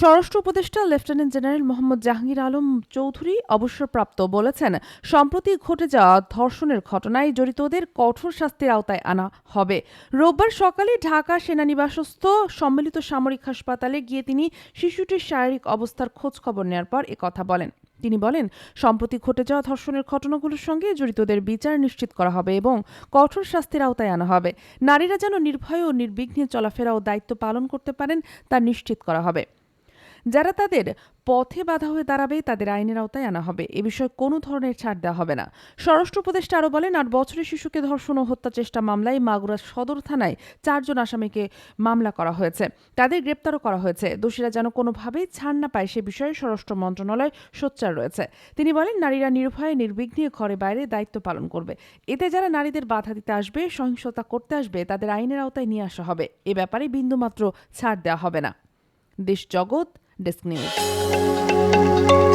স্বরাষ্ট্র উপদেষ্টা lieutenant general Mohammad Jahangir Alam Chowdhury অবসরপ্রাপ্ত বলেছেন, সম্প্রতি ঘটে যাওয়া ধর্ষণের ঘটনায় জড়িতদের কঠোর শাস্তির আওতায় আনা হবে। রোববার সকালে ঢাকা সেনানিবাসস্থ সম্মিলিত সামরিক হাসপাতালে গিয়ে তিনি শিশুটির শারীরিক অবস্থার খোঁজ খবর নেওয়ার পর কথা বলেন। তিনি বলেন, সম্প্রতি ঘটে যাওয়া ধর্ষণের ঘটনাগুলোর সঙ্গে জড়িতদের বিচার নিশ্চিত করা হবে এবং কঠোর শাস্তির আওতায় আনা হবে। নারীরা যেন নির্ভয়ে ও নির্বিঘ্নে চলাফেরা ও দায়িত্ব পালন করতে পারেন, তা নিশ্চিত করা হবে। যারা তাদের পথে বাধা হয়ে দাঁড়াবে, তাদের আইনের আওতায় আনা হবে। এ বিষয়ে কোনো ধরনের ছাড় দেওয়া হবে না। স্বরাষ্ট্র উপদেষ্টা আরও বলেন, আট বছরের শিশুকে ধর্ষণ ও হত্যা চেষ্টা মামলায় মাগুরা সদর থানায় চারজন আসামিকে মামলা করা হয়েছে। তাদের গ্রেপ্তারও করা হয়েছে। দোষীরা যেন কোনোভাবেই ছাড় না পায় সে বিষয়ে স্বরাষ্ট্র মন্ত্রণালয় সোচ্চার রয়েছে। তিনি বলেন, নারীরা নির্ভয়ে, নির্বিঘ্নে ঘরে বাইরে দায়িত্ব পালন করবে। এতে যারা নারীদের বাধা দিতে আসবে, সহিংসতা করতে আসবে, তাদের আইনের আওতায় নিয়ে আসা হবে। এ ব্যাপারে বিন্দুমাত্র ছাড় দেওয়া হবে না। দেশ জগৎ डिस्क न्यूज़।